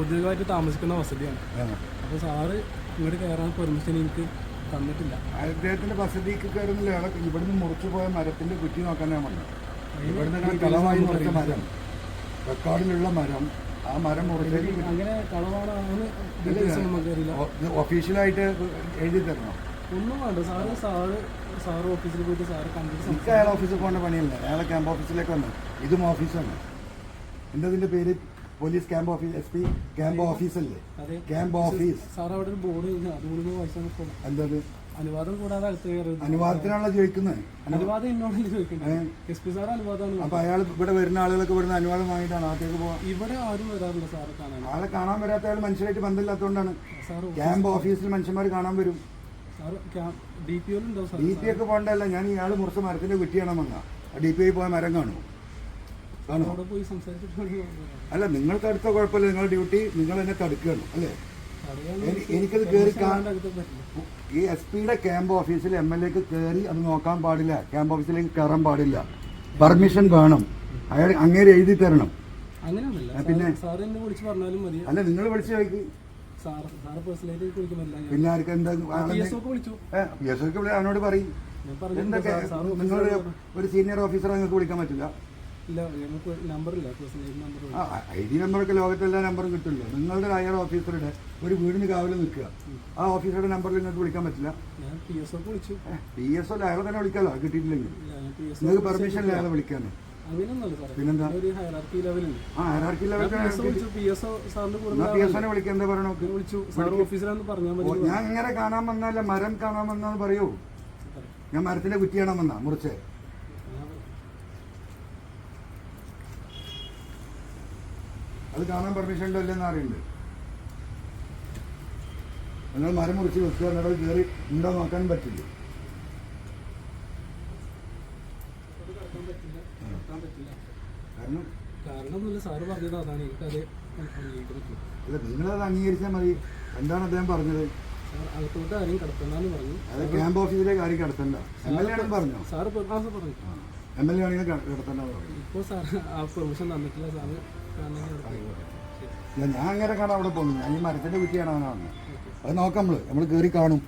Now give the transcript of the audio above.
ഔദ്യോഗികമായിട്ട് താമസിക്കുന്ന വസതിയാണ്. അപ്പൊ അപ്പോൾ സാറ് ഇങ്ങോട്ട് കയറാൻ പെർമിഷൻ എനിക്ക് തന്നിട്ടില്ല. അദ്ദേഹത്തിന്റെ വസതിക്ക് കയറുന്നില്ല ഇവിടുന്ന് മുറിച്ചു പോയ മരത്തിന്റെ കുറ്റി നോക്കാനാണ് വന്നത്. ഇവിടുന്ന് കളവായി മുറിച്ച മരം. റെക്കോർഡിലുള്ള മരം. ആ മരം മുറിച്ചേക്ക് അങ്ങനെ നമുക്കറിയില്ല ഒഫീഷ്യലായിട്ട് എഴുതി തരണം. ഒന്നും വേണ്ട. സാറ് സാറ് സാറ് ഓഫീസിൽ പോയിട്ട് സാറ് കണ്ടിട്ട് എനിക്ക് അയാൾ ഓഫീസിൽ പോകേണ്ട പണിയല്ല? അയാളെ ക്യാമ്പ് ഓഫീസിലേക്ക് വന്നു. ഇതും ഓഫീസാണ് എന്താ ഇതിന്റെ പേര്? Police camp office S P camp ഓഫീസല്ലേ? Camp office. സാർ അവിടെ ഒരു ബോർഡ് അതുകൊണ്ട് വായിച്ചാൽ എന്തത്? അനുവാദം കൂടാതെ അടുത്ത് അനുവാദത്തിനാണല്ലോ ചോദിക്കുന്നത് അനുവാദം എന്നോടല്ലേ ചോദിക്കുന്നത് എസ് പി സാർ അനുവാദമാണ് അപ്പൊ അയാൾ ഇവിടെ വരുന്ന ആളുകളൊക്കെ ഇവിടുന്ന് അനുവാദം വാങ്ങിയിട്ടാണ്? അകത്തേക്ക് പോവാൻ ഇവിടെ ആരും വരാറില്ല സാറ് കാണാൻ. ആളെ കാണാൻ വരാത്ത ആൾ മനുഷ്യരായിട്ട് ബന്ധമില്ലാത്തതുകൊണ്ടാണ്. ക്യാമ്പ് ഓഫീസിൽ മനുഷ്യന്മാർ കാണാൻ വരും. ഡി പി ഒക്കെ പോകണ്ടല്ല ഞാൻ ഇയാൾ മുറിച്ച മരത്തിന്റെ കുറ്റിയാണ് വന്ന ഡി പി ഐ പോയ മരം കാണുമോ പോയി സംസാരിച്ചിട്ട് അല്ല നിങ്ങൾക്ക് അടുത്ത കുഴപ്പമില്ല. നിങ്ങളുടെ ഡ്യൂട്ടി നിങ്ങൾ എന്നെ തടുക്കുകയാണ് അല്ലേ? എനിക്കത് കയറി ഈ എസ് പിയുടെ ക്യാമ്പ് ഓഫീസിൽ എം എൽ എക്ക് കയറി അത് നോക്കാൻ പാടില്ല. ക്യാമ്പ് ഓഫീസിലേക്ക് കയറാൻ പാടില്ല. പെർമിഷൻ വേണം. അയാൾ അങ്ങേര് എഴുതി തരണം. പിന്നെ? അല്ല നിങ്ങൾ വിളിച്ചു ചോദിക്ക്. പിന്നെ ആർക്കും എന്താ പി എസ് ഒക്കെ അവനോട് പറയും. എന്തൊക്കെ? നിങ്ങൾ ഒരു സീനിയർ ഓഫീസറെ നിങ്ങൾക്ക് വിളിക്കാൻ പറ്റില്ല. ഐ ഡി നമ്പറൊക്കെ ലോകത്തെല്ലാ നമ്പറും കിട്ടില്ല നിങ്ങളുടെ ഹയർ ഓഫീസറുടെ ഒരു വീടിന് കാവലിൽ നിൽക്കുക. ആ ഓഫീസറുടെ നമ്പറിൽ നിങ്ങൾക്ക് വിളിക്കാൻ പറ്റില്ല? പി എസ് ഒ അയാളെ തന്നെ വിളിക്കാമല്ലോ കിട്ടിയിട്ടില്ലെങ്കിൽ. നിങ്ങൾക്ക് പെർമിഷൻ ഇല്ല അയാളെ വിളിക്കാൻ പിന്നെന്താ? ആ വിളിക്കാൻ പറയണോ ഞാൻ ഇങ്ങനെ കാണാൻ വന്നല്ല മരം കാണാൻ വന്നാന്ന് പറയൂ. ഞാൻ മരത്തിന്റെ കുറ്റിയാണ് വന്നാ മുറിച്ച്. അത് കാണാൻ പെർമിഷൻ ഉണ്ടോ ഇല്ലെന്ന് അറിയുന്നുണ്ട് നിങ്ങൾ മരം മുറിച്ച് വെക്കുക എന്നിട്ട് കയറി ഉണ്ടോ നോക്കാൻ പറ്റില്ല. കാരണം അല്ല നിങ്ങളത് അംഗീകരിച്ചാൽ മതി. എന്താണ് അദ്ദേഹം പറഞ്ഞത്? അതെ അകത്തോട്ട് ആരെയും കിടത്തണ്ടെന്ന് പറഞ്ഞു. അത് ക്യാമ്പ് ഓഫീസിലേക്ക് കാര്യം കടത്തണ്ട. എം എൽ എ ആണെന്ന് പറഞ്ഞോ. സാറ് പറഞ്ഞു. എം എൽ എ ആണെങ്കിൽ കടത്തണ്ടെന്ന് പറഞ്ഞു. ഇപ്പോൾ സാർ ആ പെർമിഷൻ തന്നിട്ടില്ല സാറ്. ഞാൻ അങ്ങനെ കാണാൻ അവിടെ പോകുന്നു ഞാൻ ഈ മരത്തിന്റെ കുറ്റിയാണ് അവനാണ് വന്നത് അത് നോക്കാം നമ്മൾ. നമ്മൾ കേറി കാണും.